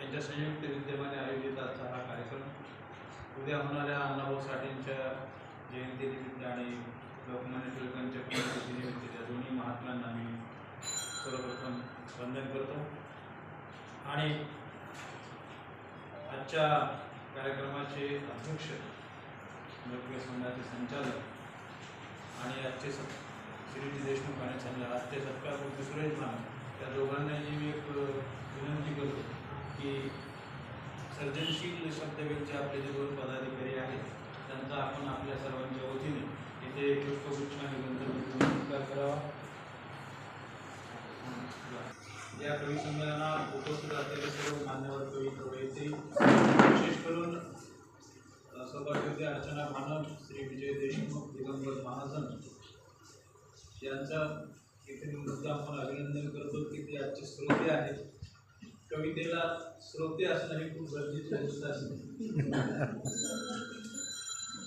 यांच्या संयुक्त विद्यमाने आयोजित आजचा हा कार्यक्रम. उद्या होणाऱ्या अण्णाभाऊ साठेंच्या जयंतीनिमित्त आणि लोकमान्य टिळकांच्या पुण्यतिथीनिमित्त त्या दोन्ही महात्म्यांना मी सर्वप्रथम वंदन करतो. आणि आजच्या कार्यक्रमाचे अध्यक्ष लोकप्रिय संघाचे संचालक आणि आजचे सत् श्रीजी देशमुख आणि संघ आजचे सत्कारपूर्ती सुरेश मान त्या दोघांनाही मी एक विनंती करतो. की सर्जनशील शब्दवेचे आपले जे दोन पदाधिकारी आहेत त्यांचा आपण आपल्या सर्वांच्या वतीने इथे पुष्पगुच्छ आणि गंधर्व करावा. या कवी संमेलनात उपस्थित असलेले सर्व मान्यवर कवी कवयित्री विशेष करून अ, सौभाग्यवती अर्चना मानव श्री विजय देशमुख दिगंबर महाजन यांचा इथे मुद्दा आपण अभिनंदन करतो की ते आजचे श्रोते आहेत. कवितेला श्रोते असणं हे खूप गरजेची गोष्ट असते.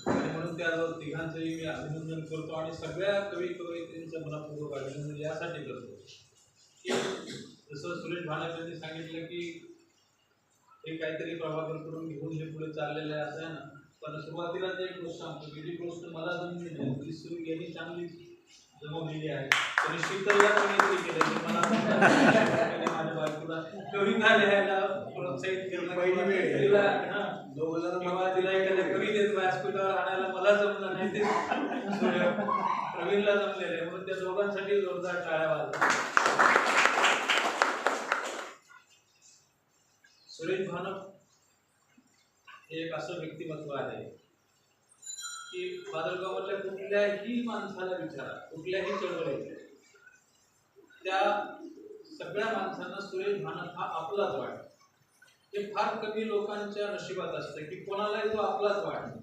आणि म्हणून त्या तिघांचंही मी अभिनंदन करतो आणि सगळ्या कवी कवयित्रींचं मनापूर्वक अभिनंदन यासाठी करतो. की जसं सुरेश भानक यांनी सांगितलं की हे काहीतरी प्रभाकरकडून घेऊन हे पुढे चाललेलं आहे असं आहे ना. पण सुरुवातीला ते एक गोष्ट सांगतो की जी गोष्ट मला जमली नाही ती सुरू यांनी चांगली जमवलेली आहे. तरी शीतलला कोणीतरी केलं मला कविता लिहायला प्रोत्साहित केलं पहिली वेळ आहे. तिला दोघं जण किंवा तिला एखाद्या कवितेत व्यासपीठावर आणायला मला जमलं नाही. ते सूर्य- प्रवीणला जमलेलं आहे. म्हणून त्या दोघांसाठी जोरदार टाळ्या वाजवा सुरेश भानप हे एक असं व्यक्तिमत्व आहे की बादलगावातल्या कुठल्याही माणसाला विचारा. कुठल्याही चळवळीत. त्या सगळ्या माणसांना सुरेश भानत हा आपलाच वाटतो हे फार कमी लोकांच्या नशिबात असतं की कोणालाही तो आपलाच वाटतो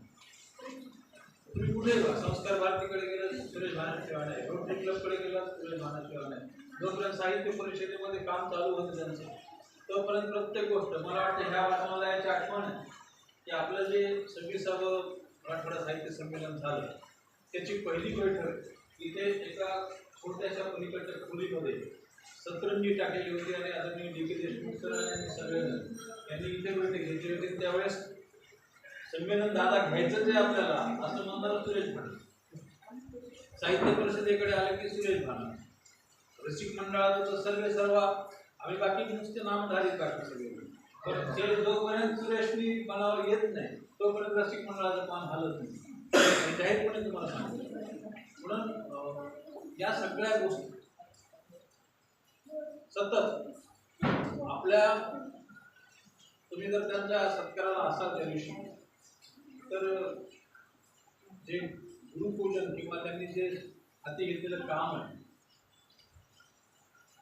तुम्ही कुठे जा संस्कार भारतीकडे गेलं सुरेश भानशिवाय नाही रोटरी क्लबकडे गेला सुरेश भानशिवाय नाही जोपर्यंत साहित्य परिषदेमध्ये काम चालू होतं त्यांचं तोपर्यंत प्रत्येक गोष्ट मला वाटतं ह्या वाचनालयाची आठवण आहे. की आपलं जे सव्वीसावं मराठवाडा साहित्य संमेलन झालं त्याची पहिली बैठक इथे एका छोट्याशा पलीकडच्या खोलीमध्ये सतरंजी टाकलेली होती आणि आदरणीय डी के देशमुख सर आणि सगळेजण यांनी इथे बैठक घेतली होती. त्यावेळेस संमेलन दादा घ्यायचंच आहे आपल्याला असं म्हणणारा सुरेश भाणे साहित्य परिषदेकडे आले की सुरेश भाणे रसिक मंडळाचं सर्व सर्व आम्ही बाकी नुसते नामधारीत काढतो सगळे. पण जे जोपर्यंत सुरेशनी मनावर येत नाही तोपर्यंत रसिक मंडळाचं पान हलत नाही. जाहीरपणे तुम्हाला सांगतो. म्हणून या सगळ्या गोष्टी सतत. आपल्या तुम्ही जर त्यांच्या सत्काराला असाल त्या दिवशी तर जे गुरुपूजन किंवा त्यांनी जे हाती घेतलेलं काम आहे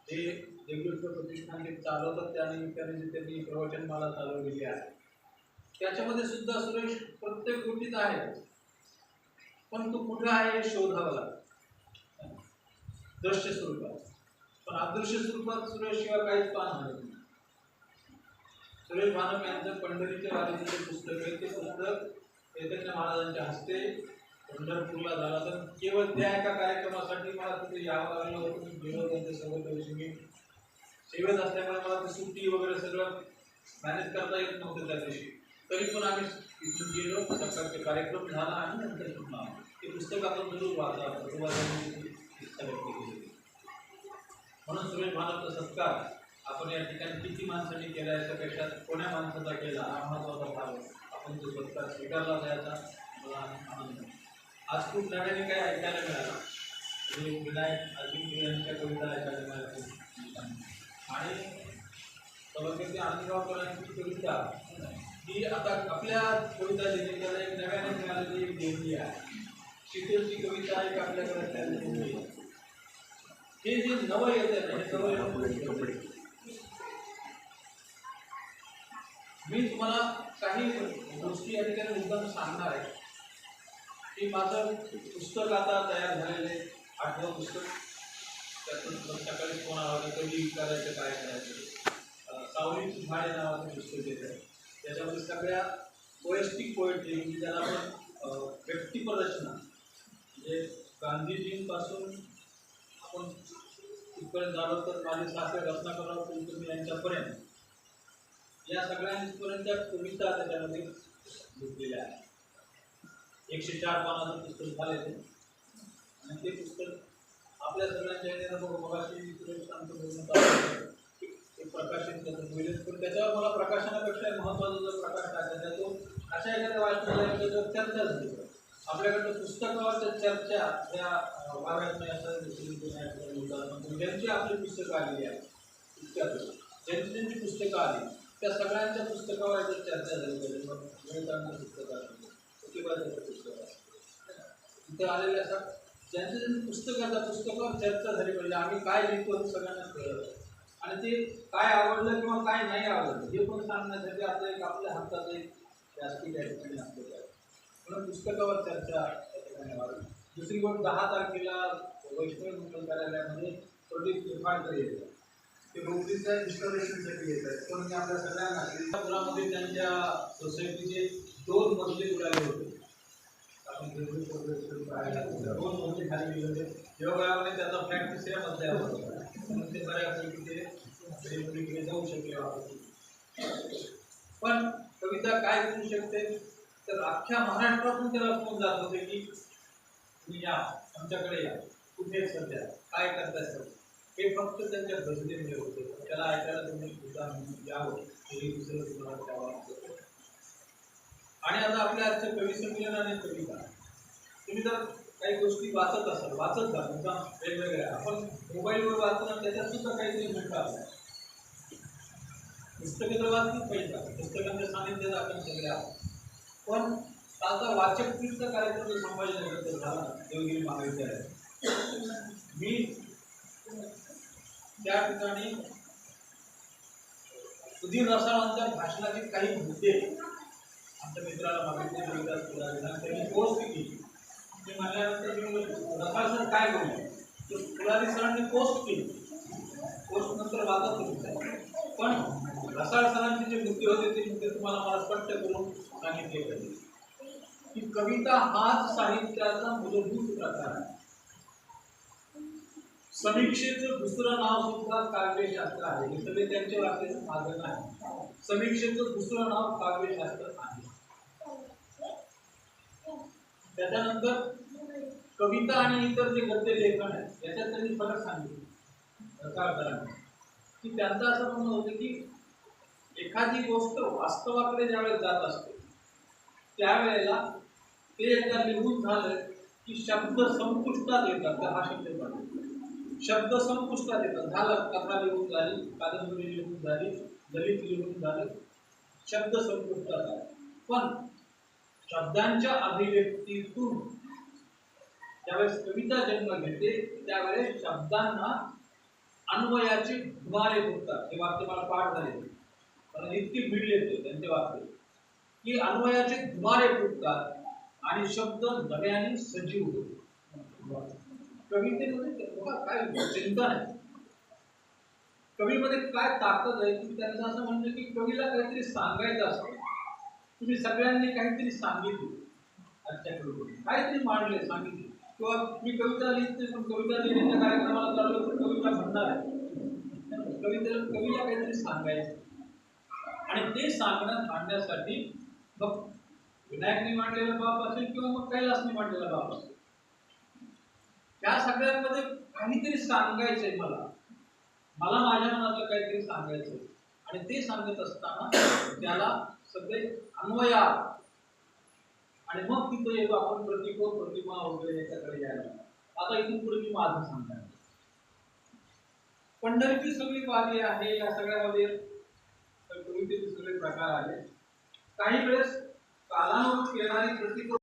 ते देवदत्त प्रतिष्ठान जे चालवतात त्या निमित्ताने जे त्यांनी प्रवचनमाला चालवलेली आहे. त्याच्यामध्ये सुद्धा सुरेश प्रत्येक गोष्टीत आहे. पण तो कुठं आहे हे शोधावं लागतं. दृश्य स्वरूपात पण अदृश्य स्वरूपात सूर्याशिवाय शिवाय काहीच पान नाही सुरेश भानप यांचं पंढरीच्या वारीचं जे पुस्तक आहे ते पुस्तक चैतन्य महाराजांच्या हस्ते पंढरपूरला झाला तर केवळ त्या एका कार्यक्रमासाठी मला तिथे यावं लागलं होतं मी गेलो त्यांच्या सर्व दिवशी मी सेवेत असल्यामुळे मला ते सुट्टी वगैरे सगळं मॅनेज करता येत नव्हतं त्या दिवशी तरी पण आम्ही इथून गेलो सकाळचे कार्यक्रम झाला आणि नंतर पुन्हा ते पुस्तक आपण जरूर वाचा वाचायची इच्छा व्यक्त केली होती. म्हणून सुरेश भानपचा सत्कार आपण या ठिकाणी किती माणसांनी केला याच्यापेक्षा कोण्या माणसाचा केला हा महत्त्वाचा भाग आपण तो सत्कार स्वीकारला जायचा मला आनंद आज खूप नव्याने काय ऐकायला मिळालं? म्हणजे विनायक अजिंक्य यांच्या कविता ऐकायला मिळाल्या. आणि सभागती आनंदगावकरांची कविता ही आता आपल्या कविता लिहिण्याला एक नव्याने मिळालेली एक देणगी आहे. शीतलची कविता एक आपल्याकडे आहे. हे जे नवं येतं ना हे नवं कपडे मी तुम्हाला काही गोष्टी या ठिकाणी मुद्दाम सांगणार आहे. की माझं पुस्तक आता तयार झालेले आठवं पुस्तक. त्यातून सकाळी आला होता कधी करायचं काय करायचं. सावलीची झाडे नावाचं पुस्तक येतं त्याच्यामध्ये सगळ्या पोएस्टिक पोएट्री म्हणजे ज्याला आपण अं, व्यक्तिपर रचना म्हणजे गांधीजींपासून आपण तिथपर्यंत झालो तर माझे सासरे रत्नाकरराव कुलकर्णी यांच्यापर्यंत. या सगळ्यांपर्यंत कविता त्याच्यामध्ये घेतलेल्या आहेत. एकशे चार पानाचं पुस्तक झाले आणि ते पुस्तक आपल्या सगळ्यांच्या ह्याच्यानं सांगतो ते प्रकाशित त्याचं पण त्याच्यावर मला प्रकाशनापेक्षा महत्वाचं जर प्रकाश टाकायचा आहे, तो अशा एखाद्या वाचनालयात त्याच्यावर चर्चा झाली आपल्याकडं पुस्तकावरच्या चर्चा ह्या अं, व्हाव्यात नाही असं दुसरी कोणी ऐकलं नव्हतं. पण ज्यांची आपली पुस्तकं आलेली आहेत ज्यांची ज्यांची पुस्तकं आली त्या सगळ्यांच्या पुस्तकावर जर चर्चा झाली पाहिजे. मग विवेकानंद पुस्तक असेल प्रतिभाचं पुस्तक असेल इथे आलेले असतात. ज्यांची ज्यांची पुस्तकाचा पुस्तकावर चर्चा झाली पाहिजे. आम्ही काय लिहितो हे सगळ्यांना कळलं आणि ते काय आवडलं किंवा काय नाही आवडलं हे पण सांगण्यासाठी आपलं एक आपल्या हातात एक व्यासपीठ या ठिकाणी असलं पाहिजे म्हणून पुस्तकावर चर्चा त्या ठिकाणी व्हावी दुसरी गोष्ट दहा तारखेला वैष्णव मंगल कार्यालयामध्ये प्रदीप त्रिपाडकर येतात. ते रोटरीच्या इन्स्टॉलेशनसाठी येत आहेत पण आपल्या सगळ्यांना पुरामध्ये त्यांच्या सोसायटीचे दोन मजले उडाले होते. आपण दोन मजले खाली गेले होते. योगायोगाने त्याचा फ्लॅट दुसऱ्या मजल्यावर होता. म्हणून ते बऱ्यापैकी ते वेगवेगळे जाऊ शकले पण कविता काय करू शकते? तर अख्ख्या महाराष्ट्रातून त्याला फोन जात होते की तुम्ही या आमच्याकडे या. कुठे सध्या? काय करताय सर हे फक्त त्यांच्या गजलेमुळे होते. त्याला ऐकायला तुम्ही सुद्धा यावं. हे दुसरं तुम्हाला द्यावं लागतं. आणि आता आपल्या आजच्या कवी संमेलन आणि कविता तुम्ही जर काही गोष्टी वाचत असाल वाचत जा तुमचा वेगवेगळ्या. आपण मोबाईलवर वाचताना त्याच्यात सुद्धा काहीतरी मिळतं पुस्तकं तर वाचलीच पाहिजे. पुस्तकांच्या सानिध्यात आपण सगळे आहोत. पण कालचा वाचक तीर्थ कार्यक्रम जो संभाजीनगरचा झाला. देवगिरी महाविद्यालयात. मी त्या ठिकाणी सुधीर रसाळांच्या भाषणाचे काही मुद्दे आमच्या मित्राला मागितले विकास पुढारीला त्यांनी पोस्ट केली. ते म्हणल्यानंतर मी रसाळ सर काय बोलले? तर पुढारी सरांनी पोस्ट केली. पोस्ट नंतर वाचत होते पण रसाळ सरांचे जे मुद्दे होते ते मुद्दे तुम्हाला मला स्पष्ट करून सांगितले पाहिजे. कविता हाच साहित्याचा मूलभूत प्रकार आहे. समीक्षेचं दुसरं नाव सुद्धा काव्यशास्त्र आहे. हे सगळे त्यांच्या वाक्याचं साधन आहे. समीक्षेचं दुसरं नाव काव्यशास्त्र आहे. त्याच्यानंतर कविता आणि इतर जे गद्य लेखन आहे याच्यात त्यांनी फरक सांगितलं. रसाळकरांनी की त्यांचं असं म्हणणं होतं की एखादी गोष्ट वास्तवाकडे ज्यावेळेस जात असते त्यावेळेला ते एकदा लिहून झालं की शब्द संपुष्टात येतात. तर हा शब्द शब्द संपुष्टात येतात. झालं कथा लिहून झाली कादंबरी लिहून झाली दलित लिहून झालं. शब्द संपुष्टात आले. पण शब्दांच्या अभिव्यक्तीतून ज्यावेळेस कविता जन्म घेते त्यावेळेस शब्दांना अन्वयाचे धुमारे होतात. हे वाक्य मला पाठ झाले. कारण इतकी भीड येते त्यांचे वाक्य की अन्वयाचे धुमारे फुटतात. आणि शब्द नव्याने सजीव होतो. कवितेमध्ये काय चिंता आहे कवीमध्ये काय ताकद आहे की त्यांचं असं म्हणणं की कवीला काहीतरी सांगायचं असतं. तुम्ही सगळ्यांनी काहीतरी सांगितलं. आजच्या काहीतरी मांडले सांगितले. किंवा मी कविता लिहिते पण कविता लिहिण्याच्या कार्यक्रमाला चालू तर कविता म्हणणार आहे. कवितेला कवीला काहीतरी सांगायचं. आणि ते सांगण्यात आणण्यासाठी मग विनायकने मांडलेला बाप असेल किंवा मग कैलासने मांडलेला बाप असेल? त्या सगळ्यांमध्ये काहीतरी सांगायचंय मला. मला माझ्या मनातलं काहीतरी सांगायचंय. आणि ते सांगत असताना त्याला सगळे अन्वया आणि मग तिथं येतो आपण प्रतिको प्रतिमा वगैरे याच्याकडे यायला आता इथून पुढे मी माझं सांगणार पंढरीची सगळी वारी आहे या सगळ्यामध्ये कवितेचे सगळे प्रकार आले काही वेळेस Cada uno tiene